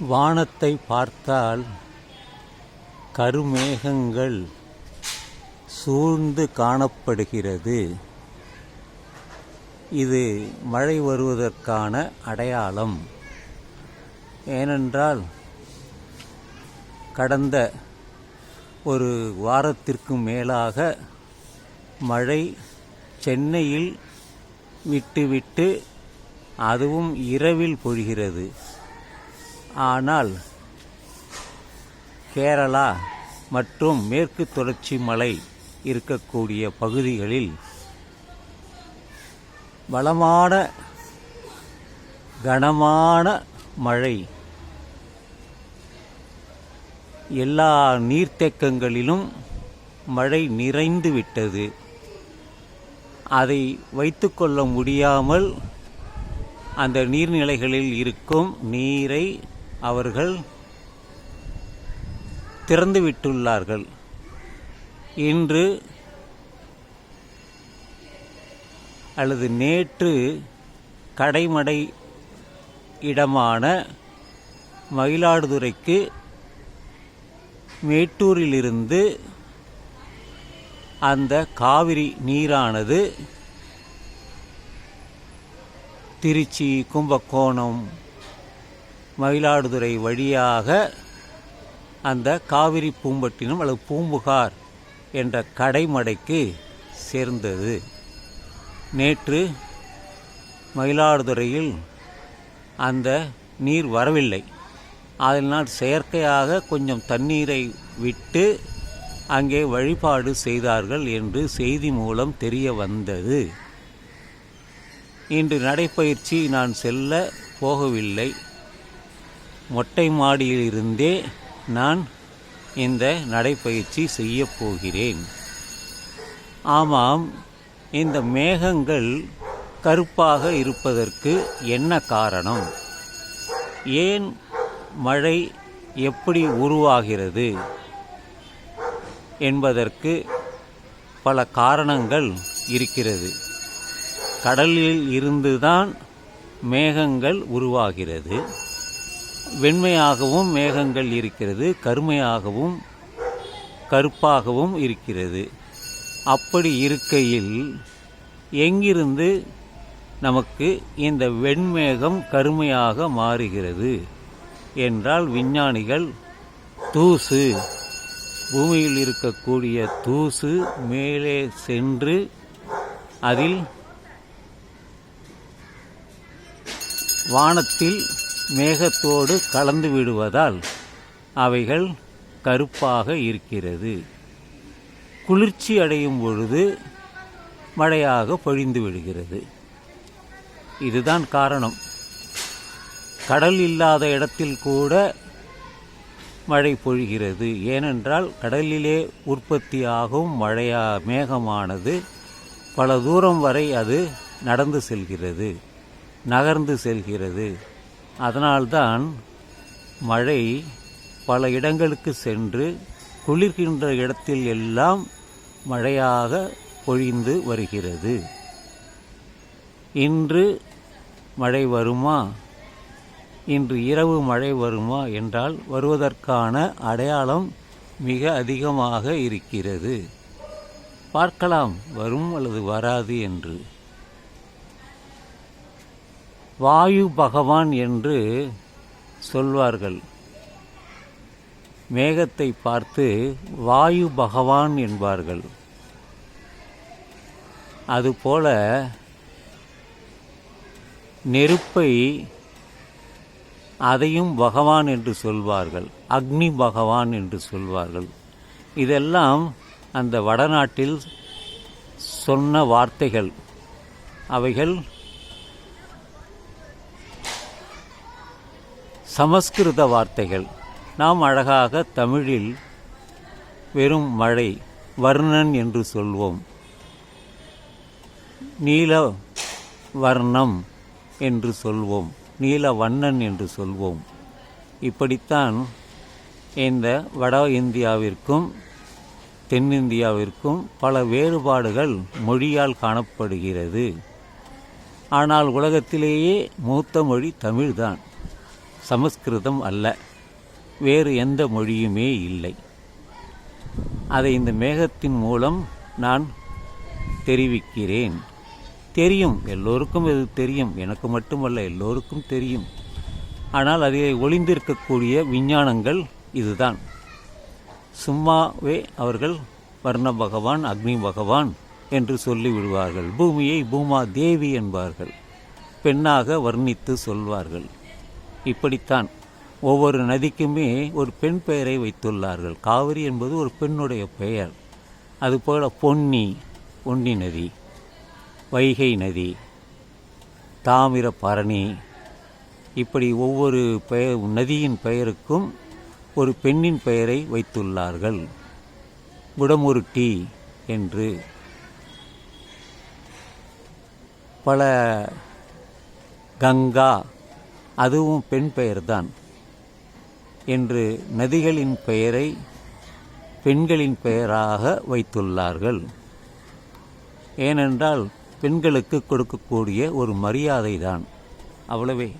வானத்தை பார்த்தால் கருமேகங்கள் சூழ்ந்து காணப்படுகிறது. இது மழை வருவதற்கான அடையாளம். ஏனென்றால் கடந்த ஒரு வாரத்திற்கு மேலாக மழை சென்னையில் விட்டுவிட்டு அதுவும் இரவில் பொழிகிறது. ஆனால் கேரளா மற்றும் மேற்கு தொடர்ச்சி மலை இருக்கக்கூடிய பகுதிகளில் வளமான கனமான மழை எல்லா நீர்த்தேக்கங்களிலும் மழை நிறைந்து விட்டது. அதை வைத்துக்கொள்ள முடியாமல் அந்த நீர்நிலைகளில் இருக்கும் நீரை அவர்கள் திறந்து விட்டுள்ளார்கள் இன்று அல்லது நேற்று கடைமடை இடமான மயிலாடுதுறைக்கு மேட்டூரிலிருந்து அந்த காவிரி நீரானது திருச்சி கும்பகோணம் மயிலாடுதுறை வழியாக அந்த காவிரி பூம்பட்டினம் அல்லது பூம்புகார் என்ற கடைமடைக்கு சேர்ந்தது. நேற்று மயிலாடுதுறையில் அந்த நீர் வரவில்லை. அதனால் செயற்கையாக கொஞ்சம் தண்ணீரை விட்டு அங்கே வழிபாடு செய்தார்கள் என்று செய்தி மூலம் தெரிய வந்தது. இன்று நடைப்பயிற்சி நான் செல்ல போகவில்லை. மொட்டை மாடியிலிருந்தே நான் இந்த நடைப்பயிற்சி செய்யப் போகிறேன். ஆமாம் இந்த மேகங்கள் கருப்பாக இருப்பதற்கு என்ன காரணம்? ஏன் மழை எப்படி உருவாகிறது என்பதற்கு பல காரணங்கள் இருக்கிறது. கடலில் இருந்துதான் மேகங்கள் உருவாகிறது. வெண்மையாகவும் மேகங்கள் இருக்கிறது கருமையாகவும் கருப்பாகவும் இருக்கிறது. அப்படி இருக்கையில் எங்கிருந்து நமக்கு இந்த வெண்மேகம் கருமையாக மாறுகிறது என்றால் விஞ்ஞானிகள் தூசு பூமியில் இருக்கக்கூடிய தூசு மேலே சென்று அதில் வானத்தில் மேகத்தோடு கலந்து விடுவதால் அவைகள் கருப்பாக இருக்கிறது. குளிர்ச்சி அடையும் பொழுது மழையாக பொழிந்து விடுகிறது. இதுதான் காரணம். கடல் இல்லாத இடத்தில் கூட மழை பொழிகிறது. ஏனென்றால் கடலிலே உற்பத்தியாகும் மழையா மேகமானது பல தூரம் வரை அது நடந்து செல்கிறது நகர்ந்து செல்கிறது. அதனால்தான் மழை பல இடங்களுக்கு சென்று குளிர்கின்ற இடத்தில் எல்லாம் மழையாக பொழிந்து வருகிறது. இன்று மழை வருமா? இன்று இரவு மழை வருமா என்றால் வருவதற்கான அடையாளம் மிக அதிகமாக இருக்கிறது. பார்க்கலாம் வரும் அல்லது வராது என்று. வாயு பகவான் என்று சொல்வார்கள். மேகத்தை பார்த்து வாயு பகவான் என்பார்கள். அதுபோல நெருப்பை அதையும் பகவான் என்று சொல்வார்கள். அக்னி பகவான் என்று சொல்வார்கள். இதெல்லாம் அந்த வடநாட்டில் சொன்ன வார்த்தைகள். அவைகள் சமஸ்கிருத வார்த்தைகள். நாம் அழகாக தமிழில் வெறும் மழை வர்ணன் என்று சொல்வோம். நீல வர்ணம் என்று சொல்வோம். நீல வண்ணன் என்று சொல்வோம். இப்படித்தான் இந்த வட இந்தியாவிற்கும் தென்னிந்தியாவிற்கும் பல வேறுபாடுகள் மொழியால் காணப்படுகிறது. ஆனால் உலகத்திலேயே மூத்த மொழி தமிழ்தான். சமஸ்கிருதம் அல்ல. வேறு எந்த மொழியுமே இல்லை. அதை இந்த மேகத்தின் மூலம் நான் தெரிவிக்கிறேன். தெரியும் எல்லோருக்கும் இது தெரியும். எனக்கு மட்டுமல்ல எல்லோருக்கும் தெரியும். ஆனால் அதிலே ஒளிந்திருக்கக்கூடிய விஞ்ஞானங்கள் இதுதான். சும்மாவே அவர்கள் வர்ண பகவான் அக்னி பகவான் என்று சொல்லிவிடுவார்கள். பூமியை பூமா தேவி என்பார்கள். பெண்ணாக வர்ணித்து சொல்வார்கள். இப்படித்தான். ஒவ்வொரு நதிக்குமே ஒரு பெண் பெயரை வைத்துள்ளார்கள். காவிரி என்பது ஒரு பெண்ணுடைய பெயர். அதுபோல பொன்னி பொன்னி நதி வைகை நதி தாமிரபரணி இப்படி ஒவ்வொரு பெயர் நதியின் பெயருக்கும் ஒரு பெண்ணின் பெயரை வைத்துள்ளார்கள். குடமுருட்டி என்று. பல கங்கா அதுவும் பெண் பெயர்தான். என்று நதிகளின் பெயரை பெண்களின் பெயராக வைத்துள்ளார்கள். ஏனென்றால் பெண்களுக்கு கொடுக்கக்கூடிய ஒரு மரியாதை தான் அவ்வளவே.